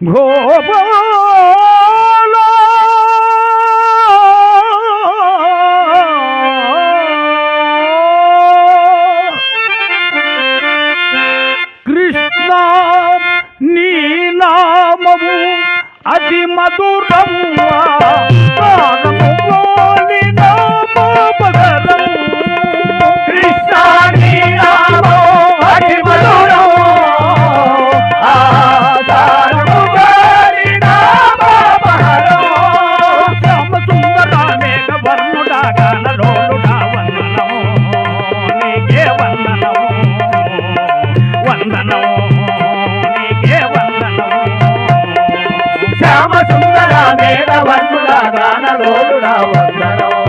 గోపాల కృష్ణ నీ నామము అతి మధురము. శ్యామ సుందర మేడవన్నుల గానలోడులా వందనం